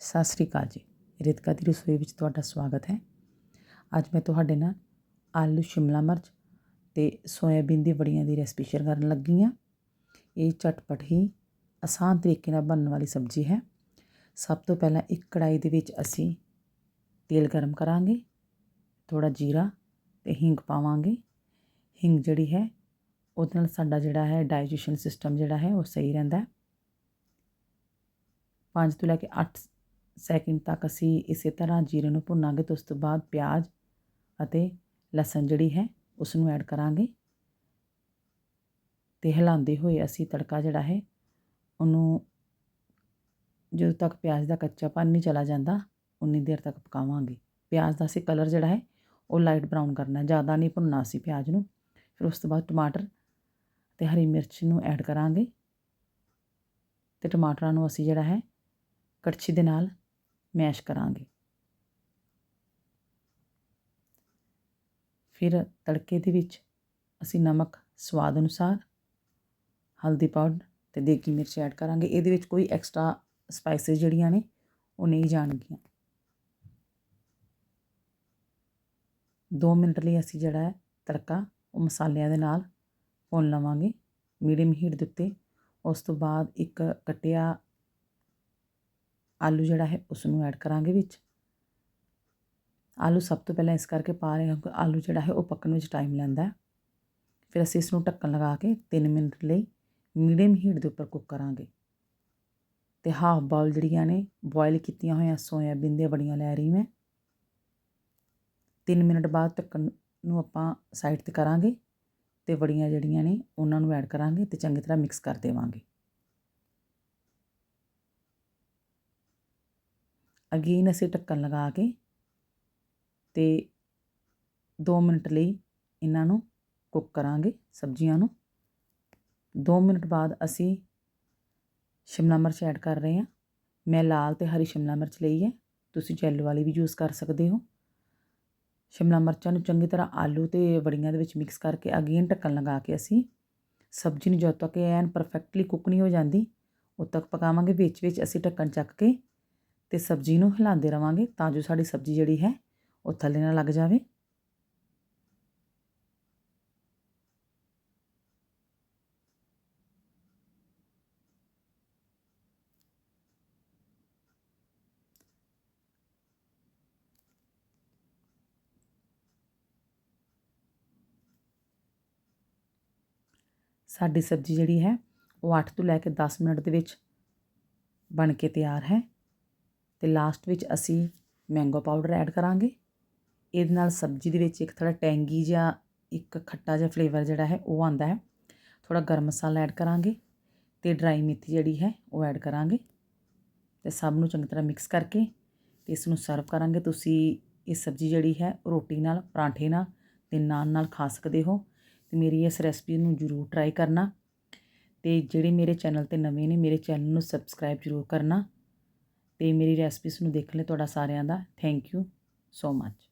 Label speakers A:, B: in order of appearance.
A: ਸਤਿ ਸ੍ਰੀ ਅਕਾਲ ਜੀ। ਰਿਤਕਾ ਦੀ ਰਸੋਈ ਵਿੱਚ ਤੁਹਾਡਾ ਸਵਾਗਤ ਹੈ। ਅੱਜ ਮੈਂ ਤੁਹਾਡੇ ਨਾਲ ਆਲੂ, ਸ਼ਿਮਲਾ ਮਿਰਚ ਤੇ ਸੋਇਆਬੀਨ ਦੀ ਵੜੀਆਂ ਦੀ ਰੈਸਪੀ ਸ਼ੇਅਰ ਕਰਨ ਲੱਗੀ ਹਾਂ। ਇਹ ਝਟਪਟ ਹੀ ਆਸਾਨ ਤਰੀਕੇ ਨਾਲ ਬਣਨ ਵਾਲੀ ਸਬਜ਼ੀ ਹੈ। ਸਭ ਤੋਂ ਪਹਿਲਾਂ ਇੱਕ ਕੜਾਈ ਦੇ ਵਿੱਚ ਅਸੀਂ ਤੇਲ ਗਰਮ ਕਰਾਂਗੇ ਥੋੜਾ ਜੀਰਾ ਤੇ ਹਿੰਗ ਪਾਵਾਂਗੇ। ਹਿੰਗ ਜਿਹੜੀ ਹੈ, ਉਹਦੇ ਨਾਲ ਸਾਡਾ ਜਿਹੜਾ ਹੈ ਡਾਈਜੈਸ਼ਨ ਸਿਸਟਮ ਜਿਹੜਾ ਹੈ, ਉਹ ਸਹੀ ਰਹਿੰਦਾ ਹੈ। 5 ਤੋਂ ਲੈ ਕੇ 8 ਸੈਕਿੰਡ ਤੱਕ ਅਸੀਂ ਇਸੇ ਤਰ੍ਹਾਂ ਜੀਰੇ ਨੂੰ ਭੁੰਨਾਂਗੇ ਤੇ ਉਸ ਤੋਂ ਬਾਅਦ ਪਿਆਜ਼ ਅਤੇ ਲਸਣ ਜਿਹੜੀ ਹੈ ਉਸ ਨੂੰ ਐਡ ਕਰਾਂਗੇ। ਤੇ ਹਿਲਾਉਂਦੇ ਹੋਏ ਅਸੀਂ ਤੜਕਾ ਜਿਹੜਾ ਹੈ, ਉਹਨੂੰ ਜਦੋਂ ਤੱਕ ਪਿਆਜ਼ ਦਾ ਕੱਚਾਪਨ ਨਹੀਂ ਚਲਾ ਜਾਂਦਾ, ਉਨੀ ਦੇਰ ਤੱਕ ਪਕਾਵਾਂਗੇ। ਪਿਆਜ਼ ਦਾ ਅਸੀਂ ਕਲਰ ਜਿਹੜਾ ਹੈ, ਉਹ ਲਾਈਟ ਬਰਾਊਨ ਕਰਨਾ ਜ਼ਿਆਦਾ ਨਹੀਂ ਭੁੰਨਣਾ ਅਸੀਂ ਪਿਆਜ਼ ਨੂੰ। ਫਿਰ ਉਸ ਤੋਂ ਬਾਅਦ ਟਮਾਟਰ ਤੇ ਹਰੀ ਮਿਰਚ ਨੂੰ ਐਡ ਕਰਾਂਗੇ। ਤੇ ਟਮਾਟਰਾਂ ਨੂੰ ਅਸੀਂ ਜਿਹੜਾ ਹੈ, ਕੜਛੀ ਦੇ ਨਾਲ ਮੈਸ਼ ਕਰਾਂਗੇ। ਫਿਰ ਤੜਕੇ ਦੇ ਵਿੱਚ ਅਸੀਂ ਨਮਕ ਸਵਾਦ ਅਨੁਸਾਰ, ਹਲਦੀ ਪਾਊਡਰ ਤੇ ਦੇਗੀ ਮਿਰਚ ਐਡ ਕਰਾਂਗੇ। ਇਹਦੇ ਵਿੱਚ ਕੋਈ ਐਕਸਟਰਾ ਸਪਾਈਸਿਸ ਜਿਹੜੀਆਂ ਨੇ, ਉਹ ਨਹੀਂ ਜਾਣਗੀਆਂ। 2 ਮਿੰਟ ਲਈ ਅਸੀਂ ਜਿਹੜਾ ਹੈ ਤੜਕਾ, ਉਹ ਮਸਾਲਿਆਂ ਦੇ ਨਾਲ ਭੁੰਨ ਲਵਾਂਗੇ। ਮੀਡੀਅਮ ਹੀਟ ਦੇ ਉੱਤੇ। ਉਸ ਤੋਂ ਬਾਅਦ ਇੱਕ ਕਟਿਆ ਆਲੂ ਜਿਹੜਾ ਹੈ ਉਸ ਨੂੰ ਐਡ ਕਰਾਂਗੇ ਵਿੱਚ। ਆਲੂ ਸਭ ਤੋਂ ਪਹਿਲਾਂ ਇਸ ਕਰਕੇ ਪਾ ਰਹੇ ਹਾਂ ਕਿ ਆਲੂ ਜਿਹੜਾ ਹੈ ਉਹ ਪੱਕਣ ਵਿੱਚ ਟਾਈਮ ਲੈਂਦਾ ਫਿਰ ਅਸੀਂ ਇਸ ਨੂੰ ਢੱਕਣ ਲਗਾ ਕੇ 3 ਮਿੰਟ ਲਈ ਮੀਡੀਅਮ ਹੀਟ ਦੇ ਉੱਪਰ ਕੁੱਕ ਕਰਾਂਗੇ। ਤੇ ਹਾਫ ਬਾਉਲ ਜਿਹੜੀਆਂ ਨੇ ਬੋਇਲ ਕੀਤੀਆਂ ਹੋਈਆਂ ਸੋਇਆਬੀਨ ਦੀਆਂ ਬੜੀਆਂ ਲੈ ਰਹੀ ਮੈਂ। 3 ਮਿੰਟ ਬਾਅਦ ਢੱਕਣ ਨੂੰ ਆਪਾਂ ਸਾਈਡ ਤੇ ਕਰਾਂਗੇ ਤੇ ਵੜੀਆਂ ਜਿਹੜੀਆਂ ਨੇ ਉਹਨਾਂ ਨੂੰ ਐਡ ਕਰਾਂਗੇ ਤੇ ਚੰਗੀ ਤਰ੍ਹਾਂ ਮਿਕਸ ਕਰ ਦੇਵਾਂਗੇ। ਅਗੇਨ ਅਸੀਂ ਢੱਕਣ ਲਗਾ ਕੇ ਅਤੇ 2 ਮਿੰਟ ਲਈ ਇਹਨਾਂ ਨੂੰ ਕੁੱਕ ਕਰਾਂਗੇ ਸਬਜ਼ੀਆਂ ਨੂੰ। 2 ਮਿੰਟ ਬਾਅਦ ਅਸੀਂ ਸ਼ਿਮਲਾ ਮਿਰਚ ਐਡ ਕਰ ਰਹੇ ਹਾਂ। ਮੈਂ ਲਾਲ ਤੇ ਹਰੀ ਸ਼ਿਮਲਾ ਮਿਰਚ ਲਈ ਹੈ। ਤੁਸੀਂ ਜੈਲੋ ਵਾਲੀ ਵੀ ਯੂਜ਼ ਕਰ ਸਕਦੇ ਹੋ। ਸ਼ਿਮਲਾ ਮਿਰਚਾਂ ਨੂੰ ਚੰਗੀ ਤਰ੍ਹਾਂ ਆਲੂ ਤੇ ਵੜੀਆਂ ਦੇ ਵਿੱਚ ਮਿਕਸ ਕਰਕੇ ਅਗੇਨ ਢੱਕਣ ਲਗਾ ਕੇ ਅਸੀਂ ਸਬਜ਼ੀ ਨੂੰ ਜਦੋਂ ਤੱਕ ਐਨ ਪਰਫੈਕਟਲੀ ਕੁੱਕ ਨਹੀਂ ਹੋ ਜਾਂਦੀ, ਉਦ ਤੱਕ ਪਕਾਵਾਂਗੇ ਵਿੱਚ ਵਿੱਚ ਅਸੀਂ ਢੱਕਣ ਚੱਕ ਕੇ ਤੇ ਸਬਜ਼ੀ ਨੂੰ ਹਿਲਾਉਂਦੇ ਰਵਾਂਗੇ ਤਾਂ ਜੋ ਸਾਡੀ ਸਬਜ਼ੀ ਜਿਹੜੀ ਹੈ ਉਹ ਥੱਲੇ ਨਾ ਲੱਗ ਜਾਵੇ। ਸਾਡੀ ਸਬਜ਼ੀ ਜਿਹੜੀ ਹੈ ਉਹ 8 ਤੋਂ ਲੈ ਕੇ 10 ਮਿੰਟ ਦੇ ਵਿੱਚ ਬਣ ਕੇ ਤਿਆਰ ਹੈ। ਅਤੇ ਲਾਸਟ ਵਿੱਚ ਅਸੀਂ ਮੈਂਗੋ ਪਾਊਡਰ ਐਡ ਕਰਾਂਗੇ। ਇਹਦੇ ਨਾਲ ਸਬਜ਼ੀ ਦੇ ਵਿੱਚ ਇੱਕ ਥੋੜ੍ਹਾ ਟੈਂਗੀ ਜਿਹਾ, ਇੱਕ ਖੱਟਾ ਜਿਹਾ ਫਲੇਵਰ ਜਿਹੜਾ ਹੈ, ਉਹ ਆਉਂਦਾ ਹੈ। ਥੋੜ੍ਹਾ ਗਰਮ ਮਸਾਲਾ ਐਡ ਕਰਾਂਗੇ ਅਤੇ ਡਰਾਈ ਮੇਥੀ ਜਿਹੜੀ ਹੈ, ਉਹ ਐਡ ਕਰਾਂਗੇ। ਤੇ ਸਭ ਨੂੰ ਚੰਗੀ ਤਰ੍ਹਾਂ ਮਿਕਸ ਕਰਕੇ ਤੇ ਇਸ ਨੂੰ ਸਰਵ ਕਰਾਂਗੇ। ਤੁਸੀਂ ਇਹ ਸਬਜ਼ੀ ਜਿਹੜੀ ਹੈ ਰੋਟੀ ਨਾਲ, ਪਰਾਂਠੇ ਨਾਲ ਤੇ ਨਾਨ ਨਾਲ ਖਾ ਸਕਦੇ ਹੋ। ਤੇ ਮੇਰੀ ਇਸ ਰੈਸਪੀ ਨੂੰ ਜਰੂਰ ਟਰਾਈ ਕਰਨਾ ਤੇ ਜਿਹੜੇ ਮੇਰੇ ਚੈਨਲ ਤੇ ਨਵੇਂ ਨੇ, ਮੇਰੇ ਚੈਨਲ ਨੂੰ ਸਬਸਕ੍ਰਾਈਬ ਜਰੂਰ ਕਰਨਾ। ਅਤੇ ਮੇਰੀ ਰੈਸਪੀਸ ਨੂੰ ਦੇਖਣ ਲਈ ਤੁਹਾਡਾ ਸਾਰਿਆਂ ਦਾ। Thank you so much